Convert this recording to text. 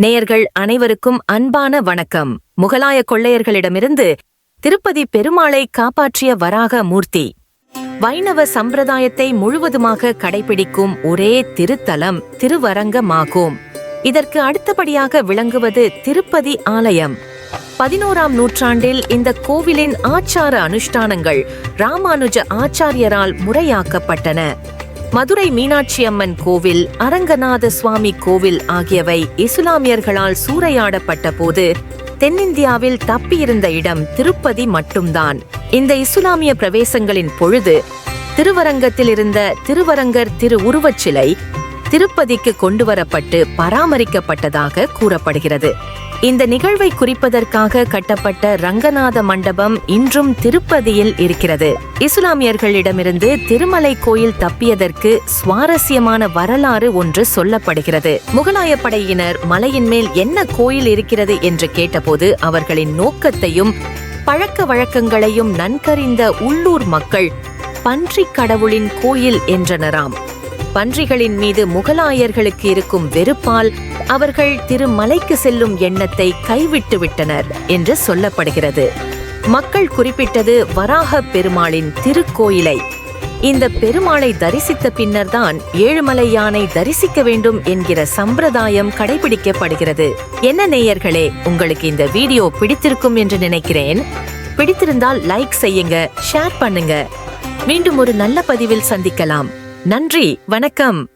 நேயர்கள் அனைவருக்கும் அன்பான வணக்கம். முகலாய கொள்ளையர்களிடமிருந்து திருப்பதி பெருமாளை காப்பாற்றிய வராக மூர்த்தி. வைணவ சம்பிரதாயத்தை முழுவதுமாக கடைபிடிக்கும் ஒரே திருத்தலம் திருவரங்கமாகும். இதற்கு அடுத்தபடியாக விளங்குவது திருப்பதி ஆலயம். பதினோராம் நூற்றாண்டில் இந்த கோவிலின் ஆச்சார அனுஷ்டானங்கள் ராமானுஜ ஆச்சாரியரால் முறையாக்கப்பட்டன. மதுரை மீனாட்சி அம்மன் கோவில் அரங்கநாத சுவாமி கோவில் ஆகியவை இசுலாமியர்களால் சூறையாடப்பட்ட போது தென்னிந்தியாவில் தப்பியிருந்த இடம் திருப்பதி மட்டும்தான். இந்த இசுலாமிய பிரவேசங்களின் பொழுது திருவரங்கத்தில் இருந்த திருவரங்கர் திரு உருவச் சிலை திருப்பதிக்கு கொண்டுவரப்பட்டு பராமரிக்கப்பட்டதாக கூறப்படுகிறது. இந்த நிகழ்வை குறிப்பதற்காக கட்டப்பட்ட ரங்கநாத மண்டபம் இன்றும் திருப்பதியில் இருக்கிறது. இஸ்லாமியர்களிடமிருந்து திருமலை கோயில் தப்பியதற்கு சுவாரஸ்யமான வரலாறு ஒன்று சொல்லப்படுகிறது. முகலாய படையினர் மலையின் மேல் என்ன கோயில் இருக்கிறது என்று கேட்டபோது அவர்களின் நோக்கத்தையும் பழக்க வழக்கங்களையும் நன்கறிந்த உள்ளூர் மக்கள் பன்றிக் கடவுளின் கோயில் என்றனராம். பன்றிகளின் மீது முகலாயர்களுக்கு இருக்கும் வெறுப்பால் அவர்கள் திருமலைக்கு செல்லும் எண்ணத்தை கைவிட்டு விட்டனர் என்று சொல்லப்படுகிறது. மக்கள் குறிப்பிட்டது வராக பெருமாளின் திருக்கோயிலை. இந்த பெருமாளை தரிசித்த பின்னர்தான் ஏழுமலை யானை தரிசிக்க வேண்டும் என்கிற சம்பிரதாயம் கடைபிடிக்கப்படுகிறது. என்ன நேயர்களே உங்களுக்கு இந்த வீடியோ பிடித்திருக்கும் என்று நினைக்கிறேன். பிடித்திருந்தால் லைக் செய்யுங்க ஷேர் பண்ணுங்க. மீண்டும் ஒரு நல்ல பதிவில் சந்திக்கலாம். நன்றி வணக்கம்.